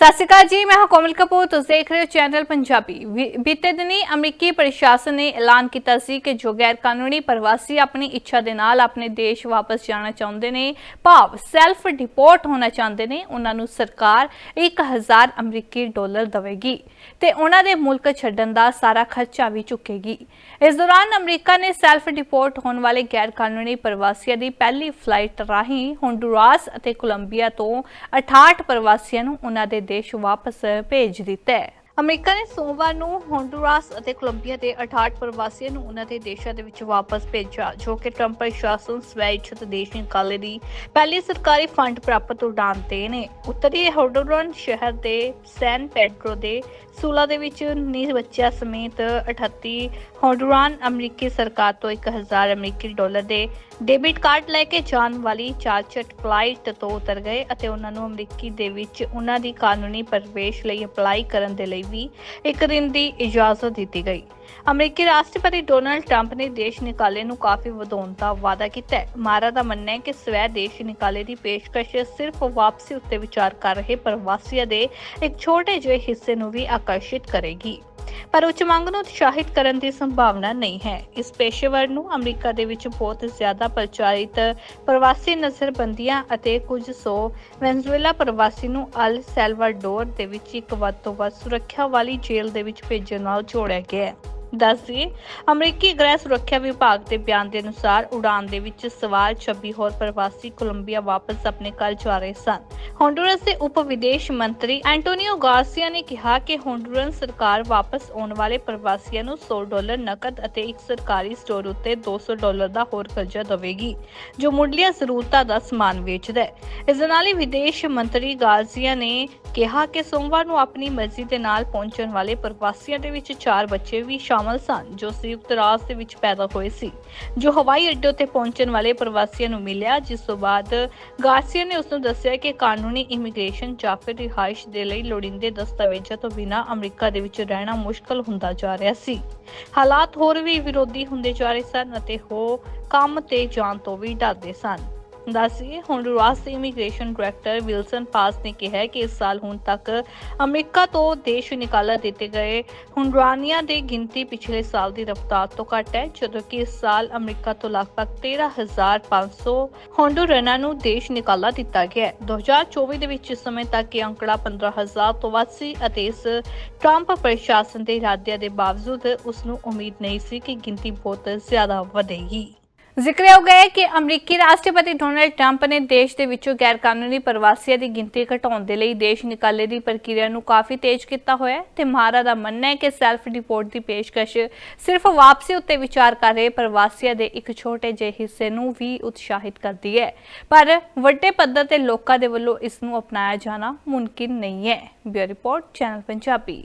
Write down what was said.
ਸਤਿ ਸ਼੍ਰੀ ਅਕਾਲ ਜੀ, ਮੈਂ ਹਾਂ ਕੋਮਲ ਕਪੂਰ, ਤੁਸੀਂ ਦੇਖ ਰਹੇ ਹੋ ਚੈਨਲ ਪੰਜਾਬੀ। ਵੀ- ਬੀਤੇ ਦਿਨੀ ਅਮਰੀਕੀ ਪ੍ਰਸ਼ਾਸਨ ਨੇ ਐਲਾਨ ਕੀਤਾ ਸੀ ਕਿ ਜੋ ਗੈਰ ਕਾਨੂੰਨੀ ਪ੍ਰਵਾਸੀ ਆਪਣੀ ਇੱਛਾ ਦੇ ਨਾਲ ਆਪਣੇ ਦੇਸ਼ ਵਾਪਸ ਜਾਣਾ ਚਾਹੁੰਦੇ ਨੇ, ਭਾਵ ਸੈਲਫ ਡਿਪੋਰਟ ਹੋਣਾ ਚਾਹੁੰਦੇ ਨੇ, ਉਹਨਾਂ ਨੂੰ ਸਰਕਾਰ 1000 ਅਮਰੀਕੀ ਡਾਲਰ ਦੇਵੇਗੀ ਤੇ ਉਹਨਾਂ ਦੇ ਮੁਲਕ ਛੱਡਣ ਦਾ ਸਾਰਾ ਖਰਚਾ ਵੀ ਚੁੱਕੇਗੀ। ਇਸ ਦੌਰਾਨ ਅਮਰੀਕਾ ਨੇ ਸੈਲਫ ਡਿਪੋਰਟ ਹੋਣ ਵਾਲੇ ਗੈਰ ਕਾਨੂੰਨੀ ਪ੍ਰਵਾਸੀਆਂ ਦੀ ਪਹਿਲੀ ਫਲਾਈਟ ਰਾਹੀਂ ਹੋਂਡੂਰਾਸ ਅਤੇ ਕੋਲੰਬੀਆ ਤੋਂ 68 ਪ੍ਰਵਾਸੀਆਂ ਨੂੰ ਉਹਨਾਂ ਦੇ ਦੇਸ਼ ਵਾਪਸ ਭੇਜ ਦਿੱਤਾ ਹੈ ਅਮਰੀਕਾ ਨੇ ਸੋਮਵਾਰ ਨੂੰ ਹੋਂਡੂਰਾਸ ਅਤੇ ਕੋਲੰਬੀਆ ਦੇ 68 ਪ੍ਰਵਾਸੀਆਂ ਨੂੰ ਉਹਨਾਂ ਦੇ ਦੇਸ਼ਾਂ ਦੇ ਵਿੱਚ ਵਾਪਸ ਭੇਜਿਆ, ਜੋ ਕਿ ਟਰੰਪ ਪ੍ਰਸ਼ਾਸਨ ਸਵੈ ਇੱਛਤ ਦੇਸ਼ ਨਿਕਾਲੇ ਦੀ ਪਹਿਲੀ ਸਰਕਾਰੀ ਫੰਡ ਪ੍ਰਾਪਤ ਉਡਾਨ ਤੇ ਨੇ। ਉੱਤਰੀ ਹੋਂਡੂਰਾਨ ਸ਼ਹਿਰ ਦੇ ਸੈਨ ਪੈਡਰੋ ਦੇ ਸੂਲਾ ਦੇ ਵਿੱਚ 19 ਬੱਚਿਆਂ ਸਮੇਤ 38 ਹੋਂਡੂਰਾਨ ਅਮਰੀਕੀ ਸਰਕਾਰ ਤੋਂ 1000 ਅਮਰੀਕੀ ਡਾਲਰ ਦੇ ਡੈਬਿਟ ਕਾਰਡ ਲੈ ਕੇ ਜਾਣ ਵਾਲੀ ਚਾਰਚਟ ਫਲਾਈਟ ਤੋਂ ਉਤਰ ਗਏ ਅਤੇ ਉਹਨਾਂ ਨੂੰ ਅਮਰੀਕੀ ਦੇ ਵਿੱਚ ਉਹਨਾਂ ਦੀ ਕਾਨੂੰਨੀ ਪ੍ਰਵੇਸ਼ ਲਈ ਅਪਲਾਈ ਕਰਨ ਦੇ ਲਈ ਵੀ ਇੱਕ ਦਿਨ ਦੀ ਇਜਾਜ਼ਤ ਦਿੱਤੀ ਗਈ। ਅਮਰੀਕੀ ਰਾਸ਼ਟਰਪਤੀ ਡੋਨਲਡ ਟਰੰਪ ਨੇ ਦੇਸ਼ ਨਿਕਾਲੇ ਨੂੰ ਕਾਫੀ ਵਧਾਉਣ ਦਾ ਵਾਅਦਾ ਕੀਤਾ ਹੈ। ਮਾਰਾ ਦਾ ਮੰਨਣਾ ਹੈ ਕਿ ਸਵੈ ਦੇਸ਼ ਨਿਕਾਲੇ ਦੀ ਪੇਸ਼ਕਸ਼ ਸਿਰਫ ਵਾਪਸੀ ਉੱਤੇ ਵਿਚਾਰ ਕਰ ਰਹੇ ਪ੍ਰਵਾਸੀਆਂ ਦੇ ਇੱਕ ਛੋਟੇ ਜਿਹੇ ਹਿੱਸੇ ਨੂੰ ਵੀ ਆਕਰਸ਼ਿਤ ਕਰੇਗੀ। ਪਰ ਉੱਚ ਮੰਗ ਨੂੰ ਉਤਸ਼ਾਹਿਤ ਕਰਨ ਦੀ ਸੰਭਾਵਨਾ ਨਹੀਂ ਹੈ। ਇਸ ਪੇਸ਼ੇਵਰ ਨੂੰ ਅਮਰੀਕਾ ਦੇ ਵਿੱਚ ਬਹੁਤ ਜ਼ਿਆਦਾ ਪ੍ਰਚਾਰਿਤ ਪ੍ਰਵਾਸੀ ਨਜ਼ਰਬੰਦੀਆਂ ਅਤੇ ਕੁਝ ਸੌ ਵੈਨਜ਼ੂਏਲਾ ਪ੍ਰਵਾਸੀ ਨੂੰ ਅਲ ਸੈਲਵਾਡੋਰ ਦੇ ਵਿੱਚ ਇੱਕ ਵੱਧ ਤੋਂ ਵੱਧ ਸੁਰੱਖਿਆ ਵਾਲੀ ਜੇਲ੍ਹ ਦੇ ਵਿੱਚ ਭੇਜਣ ਨਾਲ ਜੋੜਿਆ ਗਿਆ ਹੈ। ਦੱਸਦੀਏ ਅਮਰੀਕੀ ਗ੍ਰਹਿ ਸੁਰੱਖਿਆ ਵਿਭਾਗ ਦੇ ਬਿਆਨ ਦੇ ਅਨੁਸਾਰ ਉਡਾਨ ਦੇ ਵਿੱਚ ਸਵਾਰ 26 ਹੋਰ ਪ੍ਰਵਾਸੀ ਕੋਲੰਬੀਆ ਵਾਪਸ ਆਪਣੇ ਘਰ ਜਾ ਰਹੇ ਸਨ। ਹੋਂਡੂਰਸ ਦੇ ਉਪ ਵਿਦੇਸ਼ ਮੰਤਰੀ ਐਂਟੋਨੀਓ ਗਾਰਸੀਆ ਨੇ ਕਿਹਾ ਕਿ ਹੋਂਡੂਰਨ ਸਰਕਾਰ ਵਾਪਸ ਆਉਣ ਵਾਲੇ ਪ੍ਰਵਾਸੀਆਂ ਨੂੰ 100 ਡਾਲਰ ਨਕਦ ਅਤੇ ਇੱਕ ਸਰਕਾਰੀ ਸਟੋਰ ਉੱਤੇ 200 ਡਾਲਰ ਦਾ ਹੋਰ ਕਰਜ਼ਾ ਦੇਵੇਗੀ, ਜੋ ਮੁੱਢਲੀਆਂ ਜ਼ਰੂਰਤਾਂ ਦਾ ਸਮਾਨ ਵੇਚਦਾ ਹੈ। ਇਸ ਨਾਲ ਹੀ ਵਿਦੇਸ਼ ਮੰਤਰੀ ਗਾਰਸੀਆ ਨੇ ਕਿਹਾ ਕਿ ਸੋਮਵਾਰ ਨੂੰ ਆਪਣੀ ਮਰਜ਼ੀ ਦੇ ਨਾਲ ਪਹੁੰਚਣ ਵਾਲੇ ਪ੍ਰਵਾਸੀਆਂ ਦੇ ਵਿੱਚ ਚਾਰ ਬੱਚੇ ਵੀ ਸ਼ਾਮਲ ਸਨ, ਜੋ ਸੰਯੁਕਤ ਰਾਜ ਦੇ ਵਿੱਚ ਪੈਦਾ ਹੋਏ ਸੀ। ਜੋ ਹਵਾਈ ਅੱਡੇ ਉੱਤੇ ਪਹੁੰਚਣ ਵਾਲੇ ਪ੍ਰਵਾਸੀਆਂ ਨੂੰ ਮਿਲਿਆ, ਜਿਸ ਤੋਂ ਬਾਅਦ ਗਾਰਸੀਆ ਨੇ ਉਸ ਨੂੰ ਦੱਸਿਆ ਕਿ ਕਾਨੂੰਨੀ ਇਮੀਗ੍ਰੇਸ਼ਨ ਜਾਂ ਫਿਰ ਰਿਹਾਇਸ਼ ਦੇ ਲਈ ਲੋੜੀਂਦੇ ਦਸਤਾਵੇਜ਼ਾਂ ਤੋਂ ਬਿਨਾਂ ਅਮਰੀਕਾ ਦੇ ਵਿੱਚ ਰਹਿਣਾ ਮੁਸ਼ਕਲ ਹੁੰਦਾ ਜਾ ਰਿਹਾ ਸੀ। ਹਾਲਾਤ ਹੋਰ ਵੀ ਵਿਰੋਧੀ ਹੁੰਦੇ ਜਾ ਰਹੇ ਸਨ ਅਤੇ ਉਹ ਕੰਮ ਤੇ ਜਾਣ ਤੋਂ ਵੀ ਡਰਦੇ ਸਨ। ਦੱਸੀਏ ਹੋਂਡੂਰਾਸ ਦੇ ਇਮੀਗ੍ਰੇਸ਼ਨ ਡਾਇਰੈਕਟਰ ਵਿਲਸਨ ਪਾਸ ਨੇ ਕਿਹਾ ਕਿ ਇਸ ਸਾਲ ਹੁਣ ਤੱਕ ਅਮਰੀਕਾ ਤੋਂ ਦੇਸ਼ ਨਿਕਾਲਾ ਦਿੱਤੇ ਗਏ। ਹੋਂਡੁਰਾਨੀਆਂ ਦੀ ਗਿਣਤੀ ਪਿਛਲੇ ਸਾਲ ਦੀ ਰਫ਼ਤਾਰ ਤੋਂ ਘੱਟ ਹੈ, ਜਦੋਂ ਕਿ ਇਸ ਸਾਲ ਅਮਰੀਕਾ ਤੋਂ ਲਗਭਗ 13500 ਹੋਂਡੁਰਾਨਾਂ ਨੂੰ ਦੇਸ਼ ਨਿਕਾਲਾ ਦਿੱਤਾ ਗਿਆ ਹੈ। 2024 ਦੇ ਵਿੱਚ ਇਸ ਸਮੇਂ ਤੱਕ ਇਹ ਅੰਕੜਾ 15000 ਤੋਂ ਵੱਧ ਸੀ ਅਤੇ ਇਸ ਟਰੰਪ ਪ੍ਰਸ਼ਾਸਨ ਦੇ ਇਰਾਦਿਆਂ ਦੇ ਬਾਵਜੂਦ ਉਸ ਨੂੰ ਉਮੀਦ ਨਹੀਂ ਸੀ ਕਿ ਗਿਣਤੀ ਬਹੁਤ ਜ਼ਿਆਦਾ ਵਧੇਗੀ। ਜ਼ਿਕਰਯੋਗ ਹੈ ਕਿ ਅਮਰੀਕੀ ਰਾਸ਼ਟਰਪਤੀ ਡੋਨਾਲਡ ਟਰੰਪ ਨੇ ਦੇਸ਼ ਦੇ ਵਿੱਚੋਂ ਗੈਰ ਕਾਨੂੰਨੀ ਪ੍ਰਵਾਸੀਆਂ ਦੀ ਗਿਣਤੀ ਘਟਾਉਣ ਦੇ ਲਈ ਦੇਸ਼ ਨਿਕਾਲੇ ਦੀ ਪ੍ਰਕਿਰਿਆ ਨੂੰ ਕਾਫੀ ਤੇਜ਼ ਕੀਤਾ ਹੋਇਆ ਹੈ ਤੇ ਮਾਰਾ ਦਾ ਮੰਨਣਾ ਹੈ ਕਿ ਸੈਲਫ ਰਿਪੋਰਟ ਦੀ ਪੇਸ਼ਕਸ਼ ਸਿਰਫ ਵਾਪਸੀ ਉੱਤੇ ਵਿਚਾਰ ਕਰ ਰਹੇ ਪ੍ਰਵਾਸੀਆਂ ਦੇ ਇੱਕ ਛੋਟੇ ਜਿਹੇ ਹਿੱਸੇ ਨੂੰ ਵੀ ਉਤਸ਼ਾਹਿਤ ਕਰਦੀ ਹੈ। ਪਰ ਵੱਡੇ ਪੱਧਰ ਤੇ ਲੋਕਾਂ ਦੇ ਵੱਲੋਂ ਇਸ ਨੂੰ ਅਪਣਾਇਆ ਜਾਣਾ ਮੁਮਕਿਨ ਨਹੀਂ ਹੈ। Bureau report, channel Punjabi.